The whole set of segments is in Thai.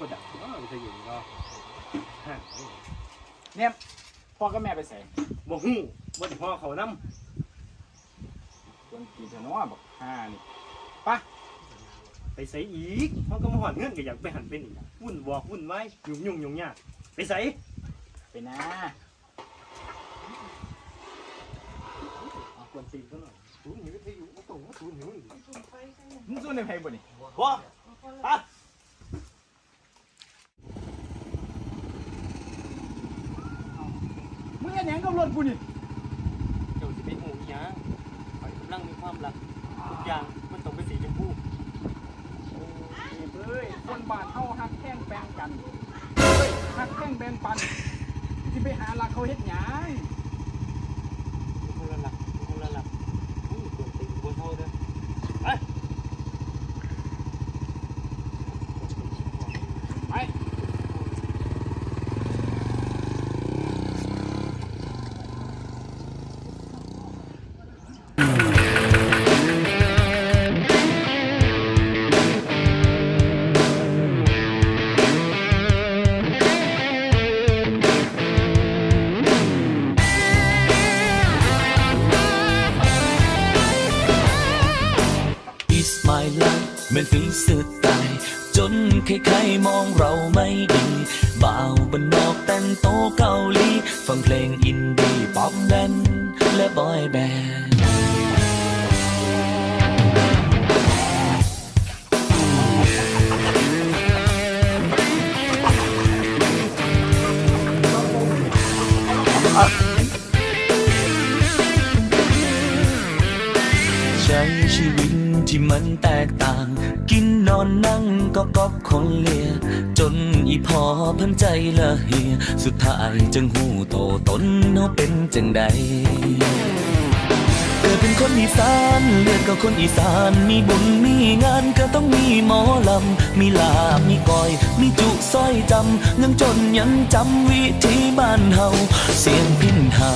บดักอ๋อวิทยุก็ฮะเนี่ยพ่อกับแม่ไปใส่บ่ฮู้บ่ได้พ่อเขานำจนกินเถอะเนาะบอกห้านี่ไปใส่อีกเฮาก็มาหอดเงินก็อยากไปหันไปนี่วุ่นบอกวุ่นไว้ยุ่งยุ่งยุ่งยากไปใส่ไปนะเอากวนตีนซะหน่อยศูนย์หิววิทยุบ่ต้องมาศูนย์หิวนี่มึงสู้ในไพ่บ่นี่บ่ปะ มึงเห็นหยังกับรถกูนี่เจ้าสิไปหูอีหยังข้อยกำลังมีความรักทุกอย่างมันต้องเป็นสีชมพูเอ้ยคนบ้านเฮาฮักแข้งแบ่งกันเฮ้ยฮักแข้งแบ่งปันสิไปหาลักเขาเฮ็ดหยัง มันฝีสุดตาย จนใครๆมองเราไม่ดีบ่าวบนนอกแต่งโตเกาหลี ฟังเพลงอินดี้ป๊อปแดนและบอยแบนด์ แตกต่าง กินนอนนั่งก็ก๊อกคนเลีย จนอีพอพันใจละเฮีย สุดท้ายจึงหูโตตนเขาเป็นจังใด อีสานเลือดก็คนอีสานมีบุญมีงานก็ต้องมีหมอลำ มีลาบมีก้อย มีจุสร้อยจำยังจนยังจำวิธีบ้านเฮาเสียงพินเฮา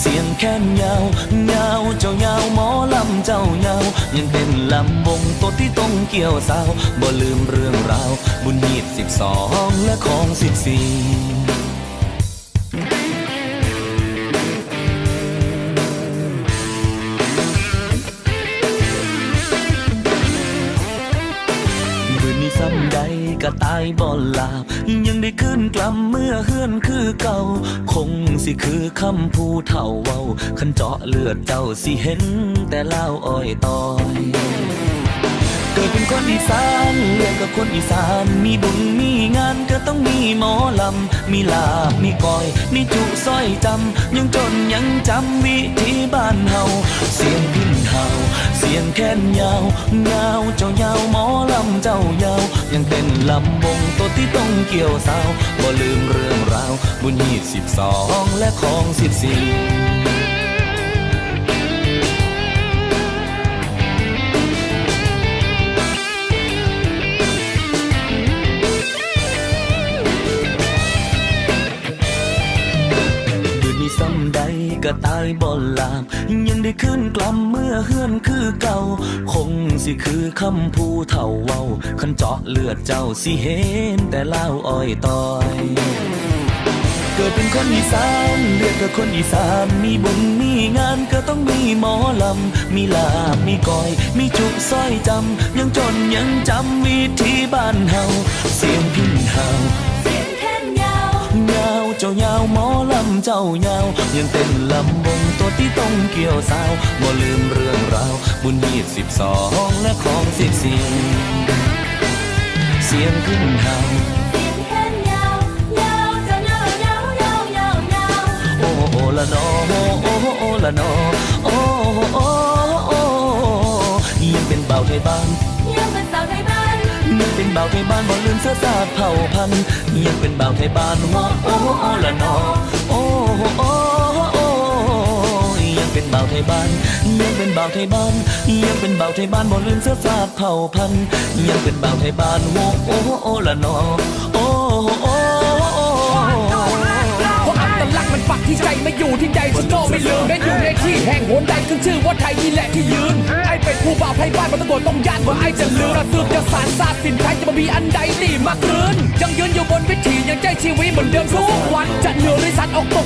เสียงแค้นยาวยาวเจ้ายาวหมอลำเจ้ายาวยังเป็นลำวงตัวที่ต้องเกี่ยวสาวบ่ลืมเรื่องราวบุญหีดสิบสองและของสิบสี่ ก็ตายบ่ลาบ ยังได้ขึ้นกลับเมื่อเฮือนคือเก่า คงสิคือคำผู้เท่าเว้า ขันเจาะเลือดเจ้าสิเห็นแต่เล่าอ้อยตอย เป็นคนอีสานเรียกกับคนอีสาน มีบุญมีงานก็ต้องมีหมอลำ มีลาบมีก้อย มีจุสร้อยจำ ยังจนยังจำวิธีบ้านเฮา เสียงพินเฮา เสียงแค้นยาวยาวเจ้ายาวหมอลำเจ้ายาว ยังเป็นลำวงตัวที่ต้องเกี่ยวสาว บ่ลืมเรื่องราว บุญหีดสิบสองและของสิบสี่ ก็ตายบ่ลาม ยังได้ขึ้นกลับเมื่อเฮือนคือเก่า คงสิคือคำผู้เฒ่าเว้าคันเจาะเลือดเจ้าสิเห็นแต่เล่าอ้อยตอยเกิดเป็นคนอีสานเรียกกับคนอีสาน มีบุญมีงานก็ต้องมีหมอลำ มีลาบมีก้อย มีจุสร้อยจำ ยังจนยังจำวิธีบ้านเฮา เสียงพินเฮา เสียงแค้นยาวยาวเจ้ายาวหมอลำ เจ้ายาว ยังเป็นลำวงตัวที่ต้องเกี่ยวสาวบ่ลืมเรื่องราว บุญยี่สิบสองและของสิบสี่เสียงขึ้นเฮาเสียงแค้าวยาวจะยาวยาวยาวยาวยาโอ้โอ้ละนอโอ้โอ้โอ้ละนอาวไทยบ้านบ่ลืมเสื้อซาเผ่าพันธุ์ยังเป็นเบาวไทยบ้านโอโอ้โอ้ละนอโอ้โอ้โอ้ยังเป็นเบาวไทยบ้านยังเป็นเบาวไทยบ้านยังเป็นเบาวไทยบ้านบ่ลืมเสื้อซาเผ่าพันธุ์ยังเป็นเบาวไทยบ้านโอโอ้โอ้ละนอโอ้โอ้ ที่ใจไม่อยู่ที่ใจฉันก็ไม่ลืมแม้อยู่ในที่แห่งหนใดขึ้นชื่อว่าไทยนี่แหละที่ยืนไอเป็นผู้บ่าวไพ่บ้านมันตะโกนต้องย่านว่าไอจะลืมระซืบจะสารซาสินไทยจะมามีอันใดตีมาคืนยังยืนอยู่บนวิถียังใจชีวิตเหมือนเดิมทุกวันจะเหนื่อหรือสัตว์ออกตัว